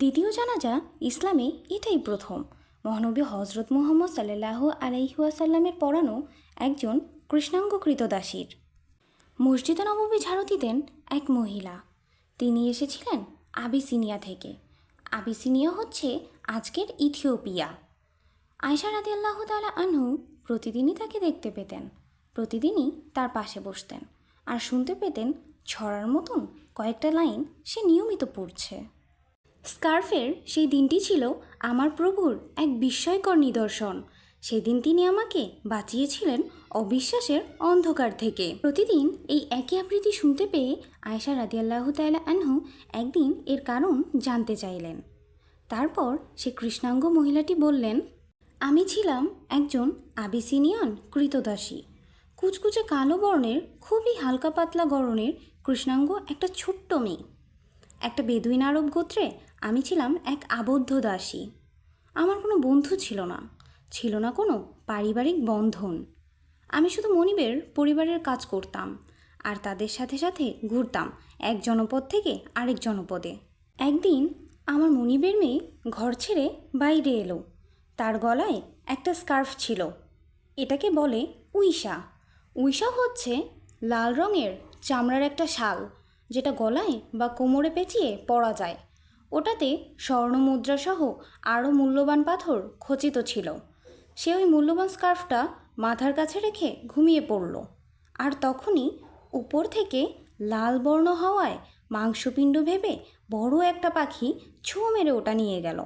দ্বিতীয় জানাজা ইসলামে এটাই প্রথম। মহানবী হজরত মুহম্মদ সাল্লাহ আলাইহুয়াসাল্লামের পড়ানো একজন কৃষ্ণাঙ্গকৃত দাসীর মসজিদে নববী ঝাড়ু দিতেন এক মহিলা। তিনি এসেছিলেন আবিসিনিয়া থেকে। আবিসিনিয়া হচ্ছে আজকের ইথিওপিয়া। আয়সা রাদি আল্লাহ তালা আনহু প্রতিদিনই তাকে দেখতে পেতেন। প্রতিদিনই তার পাশে বসতেন। আর শুনতে পেতেন ছড়ার মতন কয়েকটা লাইন সে নিয়মিত পড়ছে। স্কার্ফের সেই দিনটি ছিল আমার প্রভুর এক বিস্ময়কর নিদর্শন। সেদিন তিনি আমাকে বাঁচিয়েছিলেন অবিশ্বাসের অন্ধকার থেকে। প্রতিদিন এই একই আবৃত্তি শুনতে পেয়ে আয়েশা রাদিয়াল্লাহ তাল্লাহ আনহু একদিন এর কারণ জানতে চাইলেন। তারপর সে কৃষ্ণাঙ্গ মহিলাটি বললেন, আমি ছিলাম একজন আবিসিনিয়ান কৃতদাসী। কুচকুচে কালো বর্ণের, খুবই হালকা পাতলা গড়নের কৃষ্ণাঙ্গ একটা ছোট্ট মেয়ে। একটা বেদুইন আরব গোত্রে আমি ছিলাম এক আবদ্ধ দাসী। আমার কোনো বন্ধু ছিল না। ছিল না কোনো পারিবারিক বন্ধন। আমি শুধু মনিবের পরিবারের কাজ করতাম আর তাদের সাথে সাথে ঘুরতাম এক জনপদ থেকে আরেক জনপদে। একদিন আমার মনিবের মেয়ে ঘর ছেড়ে বাইরে এলো। তার গলায় একটা স্কার্ফ ছিল। এটাকে বলে উইশা। উইশা হচ্ছে লাল রঙের চামড়ার একটা শাল, যেটা গলায় বা কোমরে পেঁচিয়ে পরা যায়। ওটাতে স্বর্ণ মুদ্রাসহ আরও মূল্যবান পাথর খচিত ছিল। সে ওই মূল্যবান স্কার্ফটা মাথার কাছে রেখে ঘুমিয়ে পড়ল। আর তখনই উপর থেকে লাল বর্ণ হওয়ায় মাংসপিণ্ড ভেবে বড় একটা পাখি ছো মেরে ওটা নিয়ে গেল।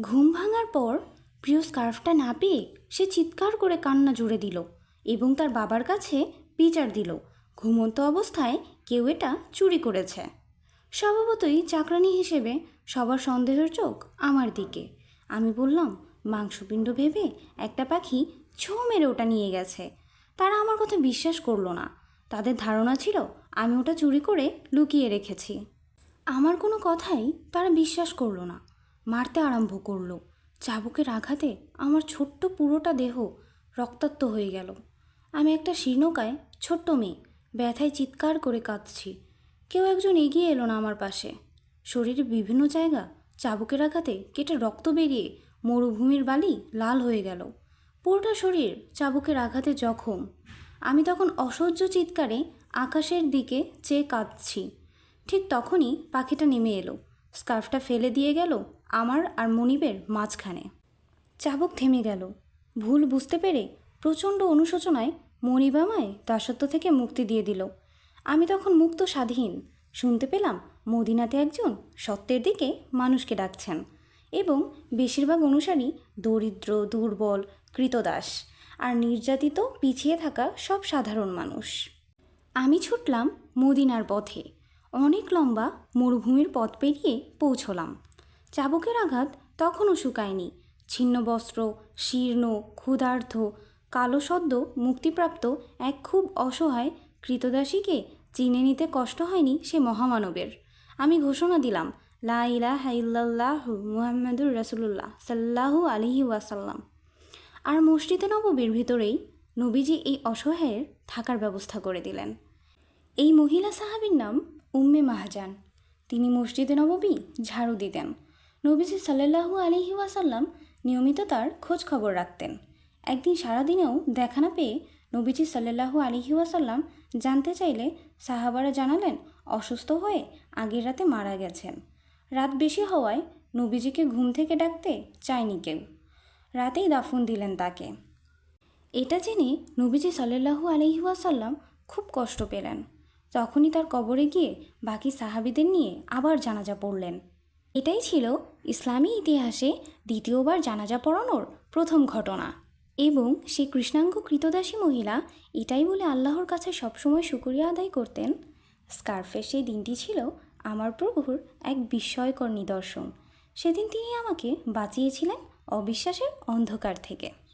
ঘুম ভাঙার পর প্রিয় স্কার্ফটা না পেয়ে সে চিৎকার করে কান্না জুড়ে দিল এবং তার বাবার কাছে বিচার দিল, ঘুমন্ত অবস্থায় কেউ এটা চুরি করেছে। স্বভাবতই চাকরানি হিসেবে সবার সন্দেহের চোখ আমার দিকে। আমি বললাম, মাংসপিণ্ড ভেবে একটা পাখি ছো মেরে ওটা নিয়ে গেছে। তারা আমার কথা বিশ্বাস করল না। তাদের ধারণা ছিল আমি ওটা চুরি করে লুকিয়ে রেখেছি। আমার কোনো কথাই তারা বিশ্বাস করল না। মারতে আরম্ভ করল। চাবুকের আঘাতে আমার ছোট্ট পুরোটা দেহ রক্তাক্ত হয়ে গেল। আমি একটা শীর্ণকায় ছোট্ট মেয়ে, ব্যথায় চিৎকার করে কাঁদছি। কেউ একজন এগিয়ে এলো না আমার পাশে। শরীরের বিভিন্ন জায়গা, চাবুকের আঘাতে কেটে রক্ত বেরিয়ে মরুভূমির বালি লাল হয়ে গেল। পুরোটা শরীর চাবুকের আঘাতে জখম। আমি তখন অসহ্য চিৎকারে আকাশের দিকে চেয়ে কাঁদছি। ঠিক তখনই পাখিটা নেমে এলো। স্কার্ফটা ফেলে দিয়ে গেল আমার আর মনিবের মাঝখানে। চাবুক থেমে গেল। ভুল বুঝতে পেরে প্রচণ্ড অনুশোচনায় মনিব আমায় দাসত্ব থেকে মুক্তি দিয়ে দিল। আমি তখন মুক্ত স্বাধীন। শুনতে পেলাম মদিনাতে একজন সত্যের দিকে মানুষকে ডাকছেন এবং বেশিরভাগ অনুসারী দরিদ্র, দুর্বল, কৃতদাস আর নির্যাতিত, পিছিয়ে থাকা সব সাধারণ মানুষ। আমি ছুটলাম মদিনার পথে। অনেক লম্বা মরুভূমির পথ পেরিয়ে পৌঁছলাম। চাবুকের আঘাত তখনও শুকায়নি। ছিন্ন বস্ত্র, শীর্ণ ক্ষুধার্থ কালো সদ্য মুক্তিপ্রাপ্ত এক খুব অসহায় কৃতদাসীকে চিনে নিতে কষ্ট হয়নি সে মহামানবের। আমি ঘোষণা দিলাম, লা ইলাহা ইল্লাল্লাহ মুহাম্মাদুর রাসুলুল্লাহ সাল্লাহু আলিহি ওয়াসাল্লাম। আর মসজিদে নববীর ভিতরেই নবীজি এই অসহায়ের থাকার ব্যবস্থা করে দিলেন। এই মহিলা সাহাবীর নাম উম্মে মাহাজান। তিনি মসজিদে নববী ঝাড়ু দিতেন। নবীজি সাল্লাহু আলিহি ওয়াসাল্লাম নিয়মিত তার খোঁজ খবর রাখতেন। একদিন সারাদিনেও দেখা না পেয়ে নবীজি সাল্লাহু আলিহি ওয়াসাল্লাম জানতে চাইলে সাহাবারা জানালেন, অসুস্থ হয়ে আগের রাতে মারা গেছেন। রাত বেশি হওয়ায় নবীজিকে ঘুম থেকে ডাকতে চায়নি কেউ। রাতেই দাফন দিলেন তাকে। এটা জেনে নবীজি সাল্লাহু আলহিহাসাল্লাম খুব কষ্ট পেলেন। তখনই তার কবরে গিয়ে বাকি সাহাবিদের নিয়ে আবার জানাজা পড়লেন। এটাই ছিল ইসলামী ইতিহাসে দ্বিতীয়বার জানাজা পড়ানোর প্রথম ঘটনা। এবং সেই কৃষ্ণাঙ্গ কৃতদাসী মহিলা এটাই বলে আল্লাহর কাছে সবসময় শুকরিয়া আদায় করতেন। স্কার্ফের সেই দিনটি ছিল আমার প্রভুর এক বিস্ময়কর নিদর্শন। সেদিন তিনি আমাকে বাঁচিয়েছিলেন অবিশ্বাসের অন্ধকার থেকে।